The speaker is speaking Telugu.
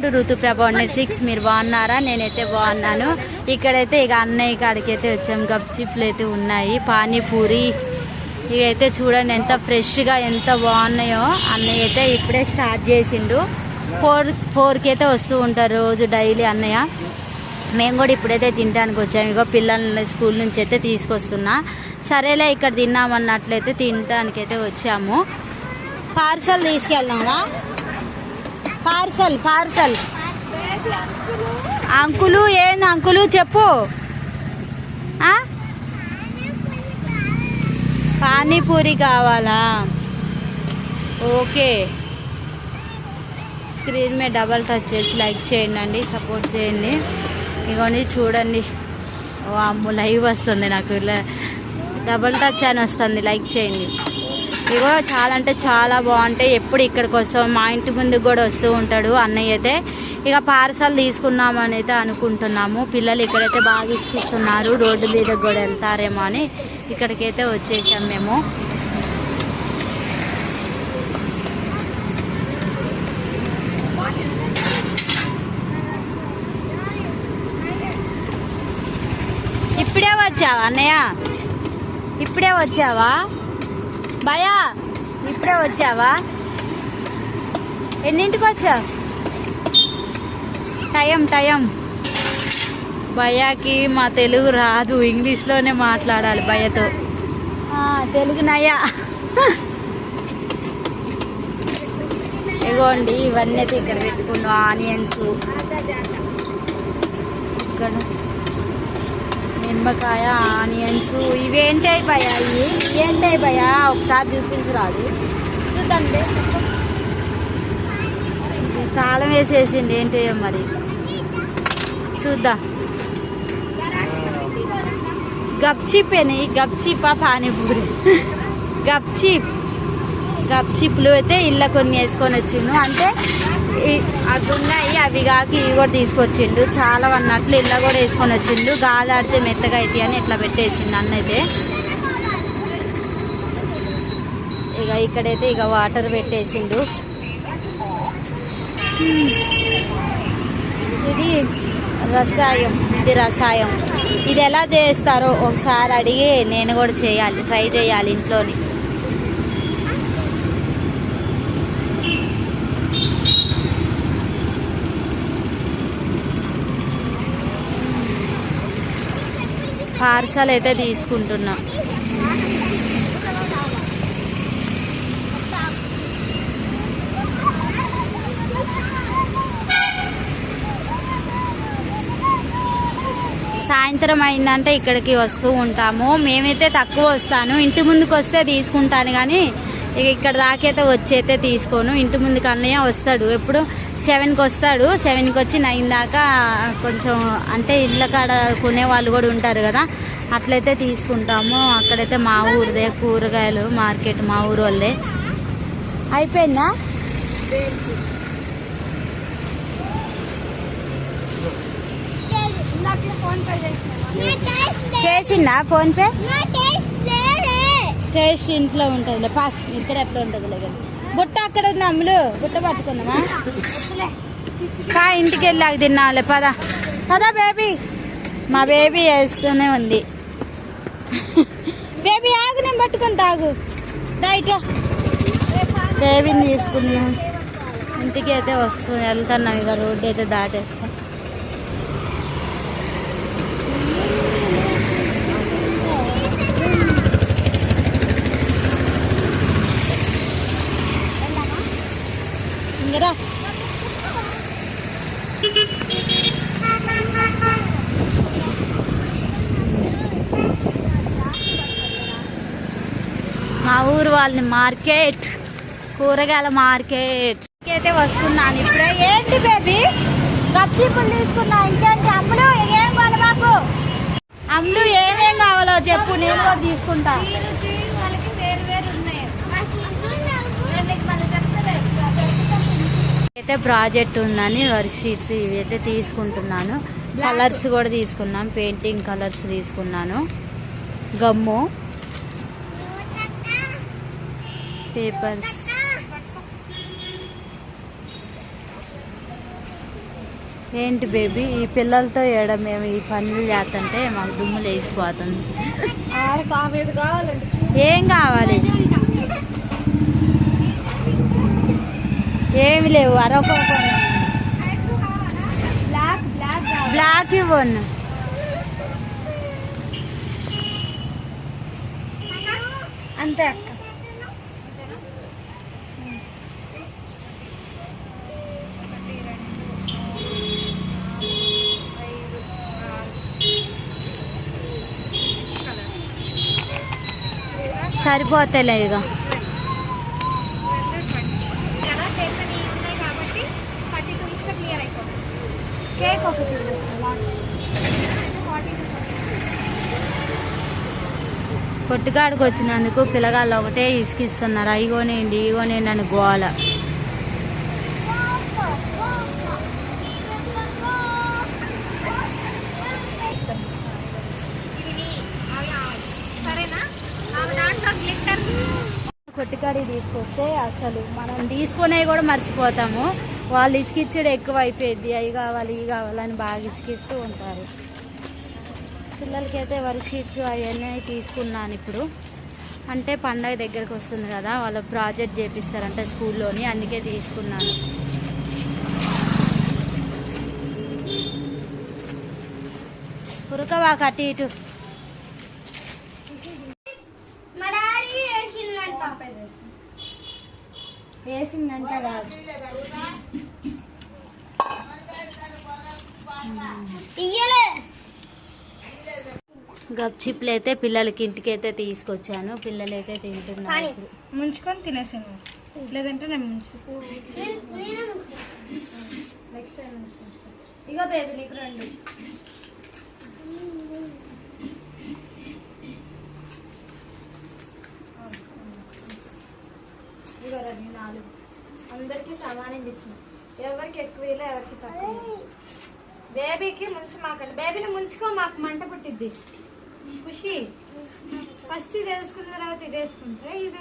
ఋతుప్రభ హండ్రెడ్ సిక్స్ మీరు బాగున్నారా? నేనైతే బాగున్నాను. ఇక్కడైతే ఇక అన్నయ్య కాడికి అయితే వచ్చాం. గప్చిప్లు అయితే ఉన్నాయి. పానీపూరి ఇవైతే చూడండి ఎంత ఫ్రెష్గా ఎంత బాగున్నాయో. అన్నయ్య అయితే ఇప్పుడే స్టార్ట్ చేసిండు. ఫోర్ ఫోర్కి అయితే వస్తూ ఉంటారు రోజు డైలీ అన్నయ్య. మేము కూడా ఇప్పుడైతే తినడానికి వచ్చాము ఇగో పిల్లల్ని స్కూల్ నుంచి అయితే తీసుకొస్తున్నా. సరేలే ఇక్కడ తిన్నామన్నట్లయితే తినడానికైతే వచ్చాము. పార్సల్ తీసుకెళ్దామా? Parcel parcel. అంకులు ఏంది అంకులు చెప్పు. పానీపూరి కావాలా? ఓకే. స్క్రీన్ మీద డబల్ టచ్ చేసి లైక్ చేయండి సపోర్ట్ చేయండి. ఇగోండి చూడండి. ఓ అమ్ము లైవ్ వస్తుంది నాకు ఇలా. డబల్ టచ్ అని వస్తుంది లైక్ చేయండి. ఇగో చాలా అంటే చాలా బాగుంటాయి ఎప్పుడు ఇక్కడికి వస్తాం మా ఇంటి ముందుకు కూడా వస్తూ ఉంటాడు అన్నయ్య అయితే. ఇక పార్సల్ తీసుకున్నామని అయితే అనుకుంటున్నాము. పిల్లలు ఇక్కడైతే బాగా ఇస్తున్నారు రోడ్డు మీద కూడా వెళ్తారేమో అని ఇక్కడికైతే వచ్చేసాం మేము. ఇప్పుడే వచ్చావా అన్నయ్య? ఇప్పుడే వచ్చావా? భయా ఇప్పుడే వచ్చావా? ఎన్నింటికి వచ్చావు? Time time. భయాకి మా తెలుగు రాదు ఇంగ్లీష్లోనే మాట్లాడాలి భయతో. తెలుగు నయ్యా ఇగోండి ఇవన్నీ అయితే ఇక్కడ పెట్టుకున్నాం ఆనియన్స్. ఇక్కడ నిమ్మకాయ ఆనియన్స్ ఇవేంటి అయిపోయా ఇవి? ఏంటి అయిపోయా ఒకసారి చూపించరాదు. చూద్దండి తాళం వేసేసింది ఏంటి మరి? చూద్దాం. గప్చిప్ అని గప్చిపా పానీపూరి? గప్చిప్ గప్చిప్లు అయితే ఇళ్ళ కొన్ని వేసుకొని వచ్చిండు. అంటే ఈ- అవి ఉన్నాయి అవి కాకి ఇవి కూడా తీసుకొచ్చిండు. చాలా అన్నట్లు ఇళ్ళ కూడా వేసుకొని వచ్చిండు. గాలి ఆడితే మెత్తగా అవుతాయి అని ఇట్లా పెట్టేసిండు అన్నైతే. ఇక ఇక్కడైతే ఇక వాటర్ పెట్టేసిండు. ఇది రసాయం. ఇది రసాయం. ఇది ఎలా చేస్తారో ఒకసారి అడిగి నేను కూడా చేయాలి. ట్రై చేయాలి ఇంట్లోని. పార్సల్ అయితే తీసుకుంటున్నా. సాయంత్రం అయిందంటే ఇక్కడికి వస్తూ ఉంటాము. మేమైతే తక్కువ వస్తాను. ఇంటి ముందుకు వస్తే తీసుకుంటాను కానీ ఇక ఇక్కడ దాకైతే వచ్చైతే తీసుకోను. ఇంటి ముందుకు అన్నయ్య వస్తాడు. ఎప్పుడు? సెవెన్కి వస్తాడు సెవెన్కి వచ్చి నైన్ దాకా కొంచెం అంటే ఇళ్ళ కాడ కొనే వాళ్ళు కూడా ఉంటారు కదా అట్లయితే తీసుకుంటాము. అక్కడైతే మా ఊరిదే కూరగాయలు మార్కెట్ మా ఊరు వాళ్ళదే. అయిపోయిందా? చేసిందా ఫోన్పే? టేస్ట్ ఇంట్లో ఉంటుంది పా ఇక్కడ ఎట్లా ఉంటుంది లేదు బుట్ట అక్కడ ఉంది అమ్ములు. బుట్ట పట్టుకుందామా? కా ఇంటికి వెళ్ళాక తిన్నాలే పద. పదా బేబీ. మా బేబీ వేస్తూనే ఉంది. బేబీ ఆగు నేను పట్టుకుంటా ఆగు డైట్ బేబీని తీసుకున్నాం ఇంటికి అయితే వస్తు వెళ్తాను ఇక రోడ్డు అయితే దాటేస్తాం. కదా? మా ఊరు వాళ్ళని మార్కెట్ కూరగాయల మార్కెట్. అయితే వస్తున్నాను ఇప్పుడే. ఏంటి బేబీ? గప్చిప్పులు తీసుకున్నా ఇంకేంటి అమ్ములు? ఏం కావాలి మాకు? అమ్ములు ఏమేం కావాలో చెప్పు నేను కూడా తీసుకుంటా. అయితే ప్రాజెక్ట్ ఉందని వర్క్ షీట్స్ ఇవి అయితే తీసుకుంటున్నాను. కలర్స్ కూడా తీసుకున్నాం. పెయింటింగ్ కలర్స్ తీసుకున్నాను. గమ్ము. పేపర్స్ ఏంటి బేబీ ఈ పిల్లలతో ఏడ మేము ఈ పనులు చేస్తుంటే మాకు దుమ్ము లేచిపోతుంది. ఏం కావాలి? ఏమి లేవు అరొక బ్లాక్ బ్లాక్ బ్లాక్ ఇవ్వను అంతే అక్క. సరిపోతాయిలే ఇక కదా కేక్ అని ఉన్నాయి కాబట్టి థర్టీ టూ ఇస్తే క్లియర్ అయిపోతుంది కేక్ ఒకటి కొట్టుకాడికి వచ్చినందుకు పిల్లగాళ్ళు ఒకటే ఇసుకిస్తున్నారు? అయిగోనేయండి ఇగోనేయండి అని గోల. సరేనా కొట్టుకాడికి తీసుకొస్తే అసలు మనం తీసుకునేవి కూడా మర్చిపోతాము. వాళ్ళు ఇసుకిచ్చడం ఎక్కువ అయిపోయింది అవి కావాలి ఇవి కావాలని బాగా ఇసుకిస్తూ ఉంటారు. పిల్లలకైతే వర్క్ షీట్స్ అవన్నీ తీసుకున్నాను ఇప్పుడు. అంటే పండగ దగ్గరకు వస్తుంది కదా వాళ్ళ ప్రాజెక్ట్ చేపిస్తారంట స్కూల్లోని అందుకే తీసుకున్నాను. ఉరకవా కట్టి ఇటు. వేసిందంట కాదు గప్చిప్లు అయితే పిల్లలకి ఇంటికైతే తీసుకొచ్చాను. పిల్లలైతే తింటున్నారు ఇప్పుడు. ముంచుకొని తినేసాను లేదంటే నేను ముంచు. నెక్స్ట్ టైం ఇక బేబీ నీకు రెండు. ఇక రెండు నాలుగు. అందరికీ సమానం ఇచ్చిన. ఎవరికి ఎక్కువ ఇలా ఎవరికి తక్కువ బేబీకి ముంచుమాకండి. బేబీని ముంచుకో మాకు మంట పుట్టిద్ది. ఖుషి. ఫస్ట్ ఇది వేసుకున్న తర్వాత ఇది వేసుకుంటే ఇది